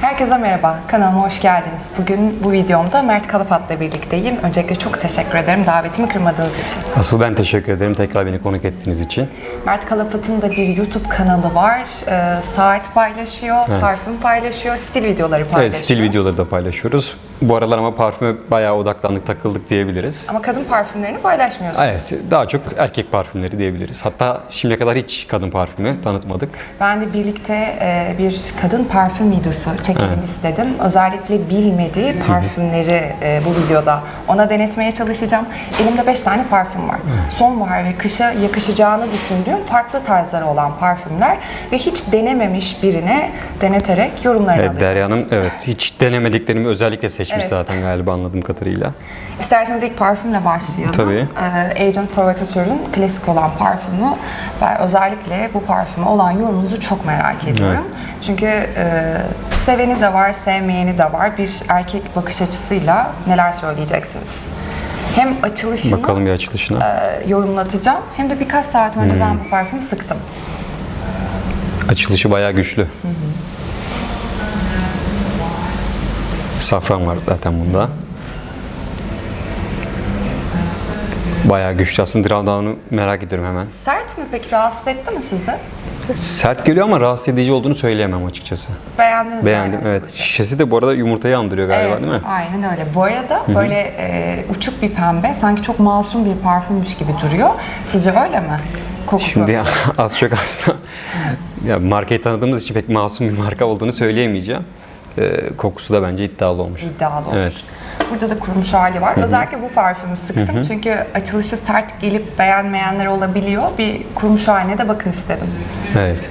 Herkese merhaba, kanalıma hoş geldiniz. Bugün bu videomda Mert Kalafat'la birlikteyim. Öncelikle çok teşekkür ederim davetimi kırmadığınız için. Asıl ben teşekkür ederim tekrar beni konuk ettiğiniz için. Mert Kalafat'ın da bir YouTube kanalı var. Ee, saat paylaşıyor, Evet. parfüm paylaşıyor, stil videoları Evet, paylaşıyor. stil videoları da paylaşıyoruz. Bu aralar ama parfüme bayağı odaklandık, takıldık diyebiliriz. Ama kadın parfümlerini paylaşmıyorsunuz. Evet, daha çok erkek parfümleri diyebiliriz. Hatta şimdiye kadar hiç kadın parfümü tanıtmadık. Ben de birlikte e, bir kadın parfüm videosu çekelim Evet. istedim. Özellikle bilmediği parfümleri e, bu videoda ona denetmeye çalışacağım. Elimde 5 tane parfüm var. Sonbahar ve kışa yakışacağını düşündüğüm farklı tarzları olan parfümler ve hiç denememiş birine deneterek yorumlarını Evet, alacağım. Derya Hanım evet hiç denemediklerimi özellikle seçmiş Evet. zaten galiba anladığım kadarıyla. İsterseniz ilk parfümle başlayalım. Tabii. Ee, Agent Provocateur'un klasik olan parfümü. Ben özellikle bu parfüme olan yorumunuzu çok merak ediyorum. Çünkü e, seveni de var, sevmeyeni de var. Bir erkek bakış açısıyla neler söyleyeceksiniz? Hem açılışını Bakalım bir açılışına. e, yorumlatacağım hem de birkaç saat önce ben bu parfümü sıktım. Açılışı bayağı güçlü. Safran var zaten bunda. Bayağı güçlü. Aslında Drawdown'u merak ediyorum hemen. Sert mi peki? Rahatsız etti mi sizi? Sert geliyor ama rahatsız edici olduğunu söyleyemem açıkçası. Beğendiniz Beğendim yani evet. açılışı? Şişesi de bu arada yumurtayı andırıyor galiba Evet, değil mi? aynen öyle. Bu arada böyle e, uçuk bir pembe, sanki çok masum bir parfümmüş gibi duruyor. Sizce öyle mi? Koku Şimdi az çok aslında ya markayı tanıdığımız için pek masum bir marka olduğunu söyleyemeyeceğim. Ee, kokusu da bence iddialı olmuş. iddialı olur. Evet. Burada da kurumuş hali var. Özellikle bu parfümü sıktım çünkü açılışı sert gelip beğenmeyenler olabiliyor. Bir kurumuş haline de bakın istedim. Evet.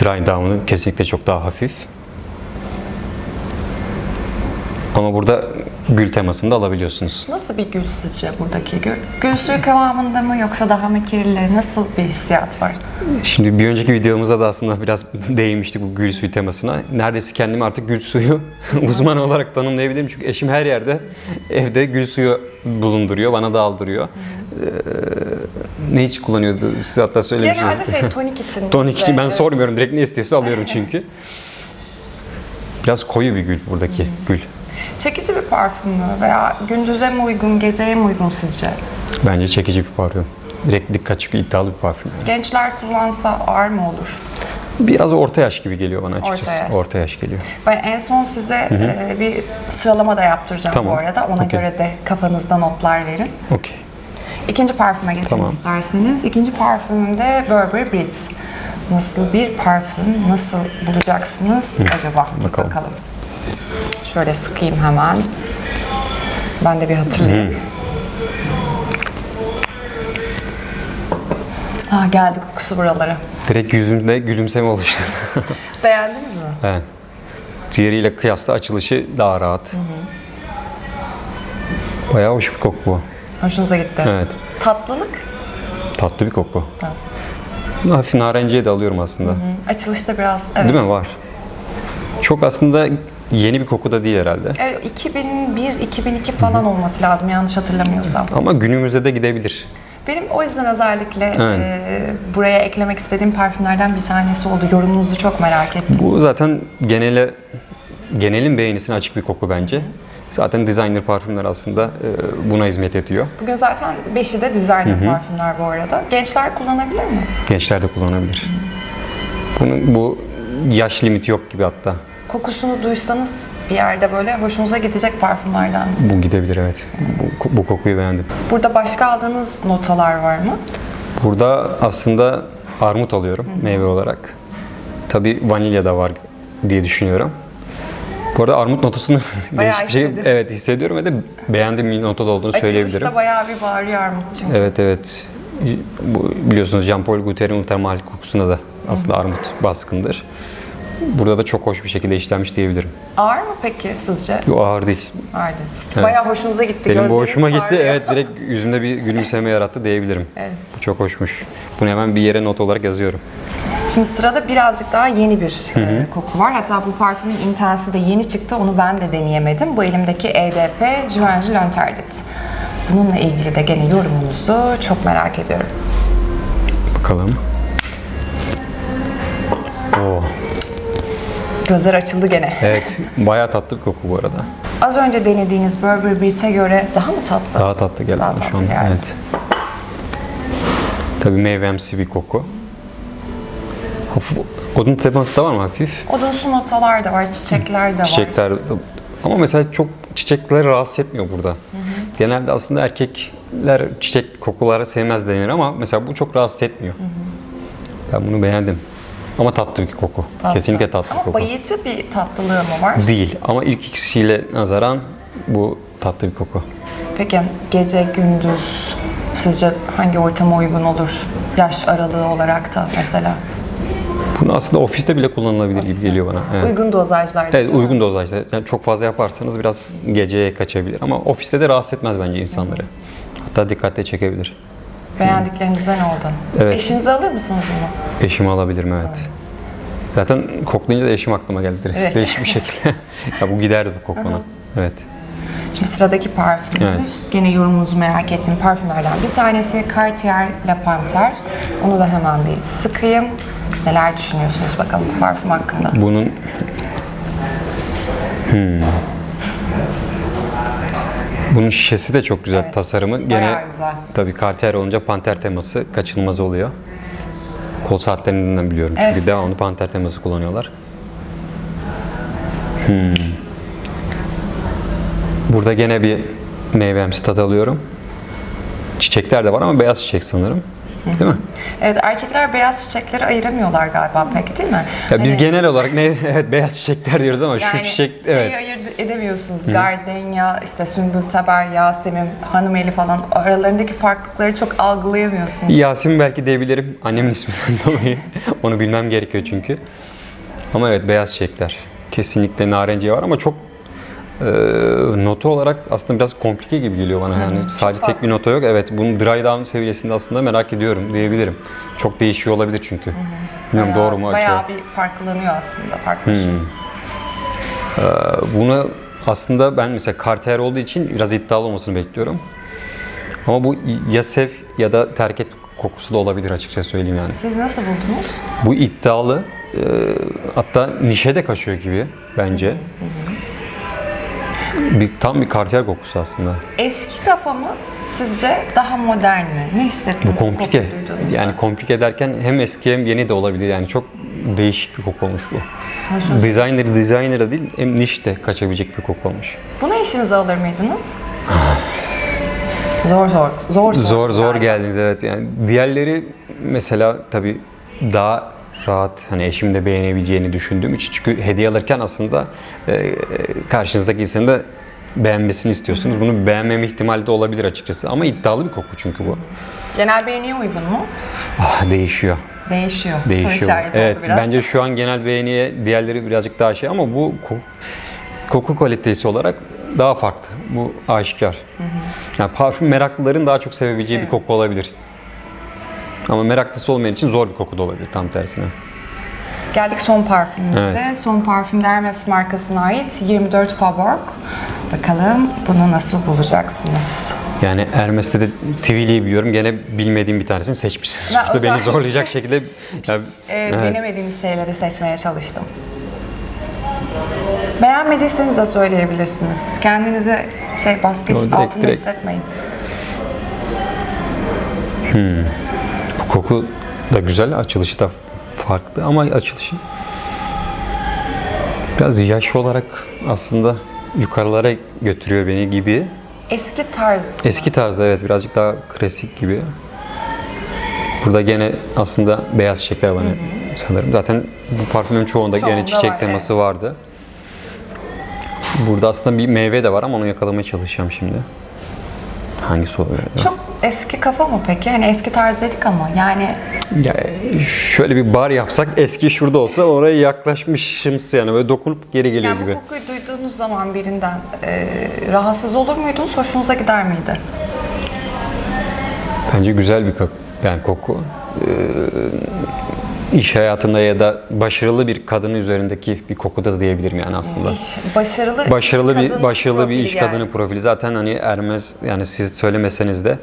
Dry Down'u kesinlikle çok daha hafif. Ama burada gül temasını da alabiliyorsunuz. Nasıl bir gül sizce buradaki gül? Gül suyu kıvamında mı yoksa daha mı kirli? Nasıl bir hissiyat var? Şimdi bir önceki videomuzda da aslında biraz değinmiştik bu gül suyu temasına. Neredeyse kendimi artık gül suyu uzmanı olarak tanımlayabilirim. Çünkü eşim her yerde evde gül suyu bulunduruyor, bana da aldırıyor. Ee, ne hiç kullanıyordu? Siz hatta söylemiştiniz. Genelde şey tonik için. Tonik için ben sormuyorum. Direkt ne istiyorsa alıyorum çünkü. Biraz koyu bir gül buradaki gül. Çekici bir parfüm mü? Veya gündüze mi uygun, geceye mi uygun sizce? Bence çekici bir parfüm. Direkt dikkat çıkıyor, iddialı bir parfüm. Gençler kullansa ağır mı olur? Biraz orta yaş gibi geliyor bana açıkçası. Orta yaş. Orta yaş geliyor. Ben en son size e, bir sıralama da yaptıracağım Tamam. bu arada. Ona Okey. göre de kafanızda notlar verin. Okey. İkinci parfüme geçelim Tamam. isterseniz. İkinci parfümüm de Burberry Britz. Nasıl bir parfüm, nasıl bulacaksınız acaba? Bakalım. bakalım. Şöyle sıkayım hemen. Ben de bir hatırlayayım. Ah geldi kokusu buralara. Direkt yüzümde gülümseme oluştu. Beğendiniz mi? evet. Diğeriyle kıyasla açılışı daha rahat. Bayağı hoş bir koku bu. Hoşunuza gitti. Evet. Tatlılık. Tatlı bir koku. Tamam. Hafif narenciye de alıyorum aslında. Açılışta biraz evet. Değil mi? Var. Çok aslında yeni bir koku da değil herhalde. Evet, 2001-2002 falan olması lazım yanlış hatırlamıyorsam. Ama günümüzde de gidebilir. Benim o yüzden özellikle Evet. e, buraya eklemek istediğim parfümlerden bir tanesi oldu. Yorumunuzu çok merak ettim. Bu zaten genele genelin beğenisine açık bir koku bence. Zaten designer parfümler aslında e, buna hizmet ediyor. Bugün zaten 5'i de designer parfümler bu arada. Gençler kullanabilir mi? Gençler de kullanabilir. Bunun bu yaş limiti yok gibi hatta. Kokusunu duysanız bir yerde böyle hoşunuza gidecek parfümlerden. Bu gidebilir evet. Bu, bu kokuyu beğendim. Burada başka aldığınız notalar var mı? Burada aslında armut alıyorum meyve olarak. Tabii vanilya da var diye düşünüyorum. Bu arada armut notasını Bayağı değişik bir şey evet hissediyorum ve de beğendiğim bir notada olduğunu söyleyebilirim. Açılışta bayağı bir bağırıyor armut çünkü. Evet evet. Bu biliyorsunuz Jean-Paul Gauthier'in ultramal kokusunda da aslında armut baskındır. Burada da çok hoş bir şekilde işlenmiş diyebilirim. Ağır mı peki sizce? Yo ağır değil. Vardı. Bayağı hoşunuza gitti. Benim bu hoşuma gitti. Evet direkt yüzümde bir gülümseme yarattı diyebilirim. Evet. Bu çok hoşmuş. Bunu hemen bir yere not olarak yazıyorum. Şimdi sırada birazcık daha yeni bir e, koku var. Hatta bu parfümün intensi de yeni çıktı. Onu ben de deneyemedim. Bu elimdeki EDP Givenchy L'Interdit. Bununla ilgili de gene yorumunuzu çok merak ediyorum. Bakalım. Oo. Gözler açıldı gene. Evet, bayağı tatlı bir koku bu arada. Az önce denediğiniz Burberry Beat'e göre daha mı tatlı? Daha tatlı geldi Daha bana şu tatlı an. geldi. Evet. Tabii meyvemsi bir koku. Hafif odun teması da var mı hafif? Odunsu notalar da var, çiçekler de var. Çiçekler ama mesela çok çiçekleri rahatsız etmiyor burada. Genelde aslında erkekler çiçek kokuları sevmez denir ama mesela bu çok rahatsız etmiyor. Ben bunu beğendim. Ama tatlı bir koku. Tatlı. Kesinlikle tatlı Ama bir koku. bayıcı bir tatlılığı mı var? Değil ama ilk ikisiyle nazaran bu tatlı bir koku. Peki gece, gündüz sizce hangi ortama uygun olur? Yaş aralığı olarak da mesela. Bunu aslında ofiste bile kullanılabilir gibi geliyor bana. Evet. Uygun dozajlarda. Evet uygun dozajda. Yani çok fazla yaparsanız biraz geceye kaçabilir ama ofiste de rahatsız etmez bence insanları. Hatta dikkatle çekebilir. Beğendiklerinizden oldu. Evet. Eşinize alır mısınız bunu? Eşimi alabilirim evet. Zaten koklayınca da eşim aklıma geldi direkt. Evet. Değişik bir şekilde. ya bu giderdi bu kok bana. Evet. Şimdi sıradaki parfümümüz. Evet. Gene yorumunuzu merak ettiğim parfümlerden bir tanesi Cartier La Panthère. Onu da hemen bir sıkayım. Neler düşünüyorsunuz bakalım bu parfüm hakkında? Bunun Hmm. Bunun şişesi de çok güzel Evet, tasarımı. Gene güzel. tabii Cartier olunca panter teması kaçınılmaz oluyor. Kol saatlerinden biliyorum çünkü Evet. devamlı panter teması kullanıyorlar. Hmm. Burada gene bir meyvemsi tat alıyorum. Çiçekler de var ama beyaz çiçek sanırım. Değil mi? Evet erkekler beyaz çiçekleri ayıramıyorlar galiba pek değil mi? Ya biz Hani genel olarak ne evet beyaz çiçekler diyoruz ama yani şu çiçek şeyi evet. ayırt edemiyorsunuz. Gardenya, işte Sümbül Teber, Yasemin, Hanımeli falan aralarındaki farklılıkları çok algılayamıyorsunuz. Yasemin belki diyebilirim annemin isminden dolayı. Onu bilmem gerekiyor çünkü. Ama evet beyaz çiçekler. Kesinlikle narenciye var ama çok e, nota olarak aslında biraz komplike gibi geliyor bana yani. Sadece tek bir nota yok. Evet bunun dry down seviyesinde aslında merak ediyorum diyebilirim. Çok değişiyor olabilir çünkü. Bilmiyorum Bayağı- doğru mu açıyor. Bayağı bir farklılanıyor aslında. Farklılaşıyor. Bunu aslında ben mesela Cartier olduğu için biraz iddialı olmasını bekliyorum. Ama bu ya sev ya da terk et kokusu da olabilir açıkça söyleyeyim yani. Siz nasıl buldunuz? Bu iddialı, e, hatta nişe de kaçıyor gibi bence. Bir, tam bir Cartier kokusu aslında. Eski kafa mı sizce daha modern mi? Ne hissettiniz? Bu komplike. Yani komplike derken hem eski hem yeni de olabilir. Yani çok değişik bir koku olmuş bu. Hoşunuza- Designer, designer da değil hem niş de kaçabilecek bir koku olmuş. Bunu eşinize alır mıydınız? zor zor. Zor zor. Zor zor geldiniz evet. Yani diğerleri mesela tabii daha rahat hani eşim de beğenebileceğini düşündüğüm için çünkü hediye alırken aslında e, karşınızdaki insanın da beğenmesini istiyorsunuz. Bunu beğenmeme ihtimali de olabilir açıkçası ama iddialı bir koku çünkü bu. Genel beğeniye uygun mu? Ah, değişiyor. Değişiyor. Değişiyor. Evet, biraz. bence şu an genel beğeniye diğerleri birazcık daha şey ama bu koku, koku kalitesi olarak daha farklı. Bu aşikar. Yani parfüm meraklıların daha çok sevebileceği bir Evet. koku olabilir. Ama meraklısı olmayan için zor bir koku da olabilir tam tersine. Geldik son parfümümüze. Evet. Son parfüm Hermes markasına ait 24 Fabrik. Bakalım bunu nasıl bulacaksınız? Yani Hermes'te de Tivoli'yi biliyorum. Gene bilmediğim bir tanesini seçmişsiniz. Ben Burada beni zorlayacak şekilde... Ya, Ee, evet. Denemediğimiz şeyleri seçmeye çalıştım. Beğenmediyseniz de söyleyebilirsiniz. Kendinize şey baskı altında direkt. hissetmeyin. Bu koku da güzel, açılışı da farklı ama açılışı biraz yaş olarak aslında yukarılara götürüyor beni gibi. Eski tarz. Eski tarzda evet birazcık daha klasik gibi. Burada gene aslında beyaz çiçekler var sanırım. Zaten bu parfümün çoğunda, Çoğunda gene çiçek var, teması vardı. Burada aslında bir meyve de var ama onu yakalamaya çalışacağım şimdi. Hangisi oluyor? Çok eski kafa mı peki? Hani eski tarz dedik ama yani Ya şöyle bir bar yapsak eski şurada olsa oraya yaklaşmışımsı yani böyle dokunup geri geliyor yani gibi. bu kokuyu duyduğunuz zaman birinden e, rahatsız olur muydunuz? Hoşunuza gider miydi? Bence güzel bir koku. Yani koku. Ee, iş hayatında ya da başarılı bir kadının üzerindeki bir koku da diyebilirim yani aslında. İş, başarılı başarılı iş bir başarılı bir iş yani. kadını profili. Zaten hani Hermes yani siz söylemeseniz de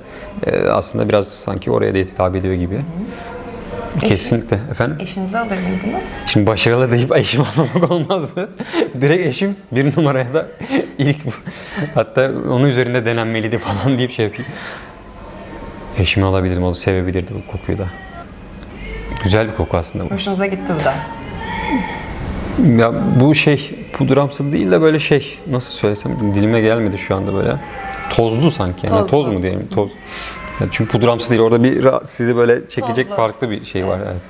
e, aslında biraz sanki oraya da hitap ediyor gibi. Kesinlikle. Efendim? Eşinize alır mıydınız? Şimdi başarılı deyip eşim almamak olmazdı. Direkt eşim bir numaraya da ilk. Hatta onun üzerinde denenmeliydi falan deyip şey yapayım. Eşimi alabilirdim, onu sevebilirdi bu kokuyu da. Güzel bir koku aslında bu. Hoşunuza gitti bu da. Ya bu şey pudramsı değil de böyle şey nasıl söylesem dilime gelmedi şu anda böyle. Tozlu sanki yani. Tozlu. Toz mu diyelim? Toz. Ya çünkü pudramsı değil. Orada bir ra- sizi böyle çekecek Tozlu. farklı bir şey var. Evet.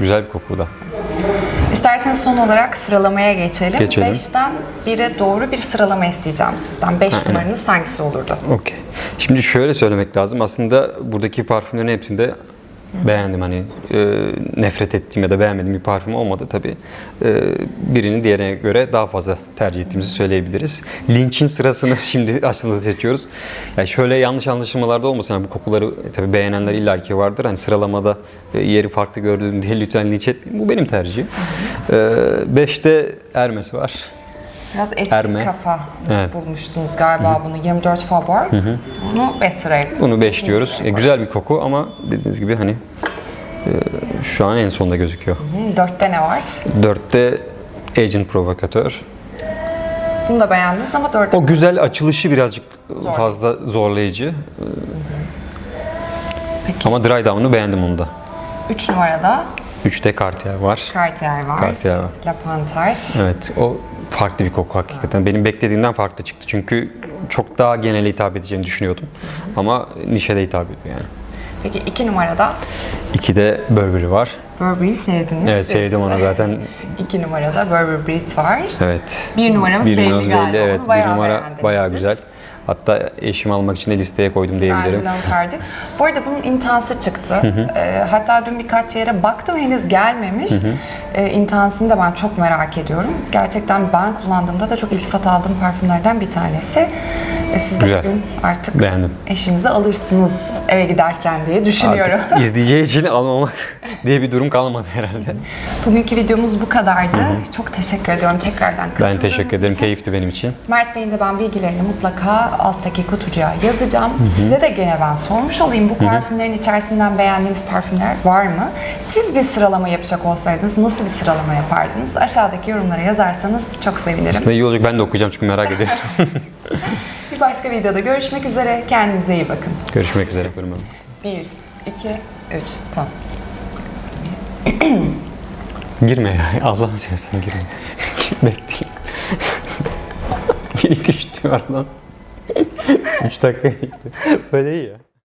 Güzel bir koku da. İsterseniz son olarak sıralamaya geçelim. Geçelim. 5'ten 1'e doğru bir sıralama isteyeceğim sizden. 5 numaranız hangisi olurdu? Okey. Şimdi şöyle söylemek lazım. Aslında buradaki parfümlerin hepsinde beğendim. Hani e, nefret ettiğim ya da beğenmediğim bir parfüm olmadı tabii. E, birini diğerine göre daha fazla tercih ettiğimizi söyleyebiliriz. Lynch'in sırasını şimdi aslında seçiyoruz. Yani şöyle yanlış anlaşılmalarda olmasın. Yani bu kokuları e, tabii beğenenler illaki vardır. Hani sıralamada e, yeri farklı gördüğüm diye lütfen linç etmeyin. Bu benim tercihim. 5'te Hermes var. Biraz eski Erme. kafa Evet. bulmuştunuz galiba bunu. 24 Faber. Bunu 5 sıraya Bunu 5 diyoruz. E, güzel bir koku ama dediğiniz gibi hani e, şu an en sonda gözüküyor. Hı, Dörtte ne var? 4'te Agent Provokatör. Bunu da beğendiniz ama dörtte O güzel açılışı birazcık Zorlayıcı. fazla zorlayıcı. Peki. Ama Dry Down'u beğendim onu da. 3 numarada 3'te Cartier var. Cartier var. Cartier var. La Panthère. Evet o farklı bir koku hakikaten. Benim beklediğimden farklı çıktı. Çünkü çok daha genele hitap edeceğini düşünüyordum. Ama nişe de hitap ediyor yani. Peki 2 numarada 2'de Burberry var. Burberry sevdiniz. Evet siz. sevdim onu zaten. 2 numarada Burberry Brit var. Evet. Bir numaramız bir belli numaramız galiba. belli. Evet, bayağı bir numara bayağı siz. güzel. Hatta eşimi almak için de listeye koydum diyebilirim. Angela Tardit. Bu arada bunun intensi çıktı. Ee, hatta dün birkaç yere baktım henüz gelmemiş. Ee, intensini de ben çok merak ediyorum. Gerçekten ben kullandığımda da çok iltifat aldığım parfümlerden bir tanesi. Ee, siz de Güzel. bugün artık Beğendim. eşinizi alırsınız eve giderken diye düşünüyorum. Artık izleyeceği için almamak diye bir durum kalmadı herhalde. Bugünkü videomuz bu kadardı. Çok teşekkür ediyorum tekrardan Ben teşekkür ederim. için. Keyifti benim için. Mert Bey'in de ben bilgilerini mutlaka alttaki kutucuğa yazacağım. Size de gene ben sormuş olayım. Bu parfümlerin içerisinden beğendiğiniz parfümler var mı? Siz bir sıralama yapacak olsaydınız nasıl bir sıralama yapardınız? Aşağıdaki yorumlara yazarsanız çok sevinirim. Aslında iyi olacak. Ben de okuyacağım çünkü merak ediyorum. Bir başka videoda görüşmek üzere. Kendinize iyi bakın. Görüşmek üzere. 1, 2, 3. Tamam. Girme ya. Allah'ını seversen girme. Değil. Bir iki üç diyor aradan. Üç dakika gitti. Böyle iyi ya.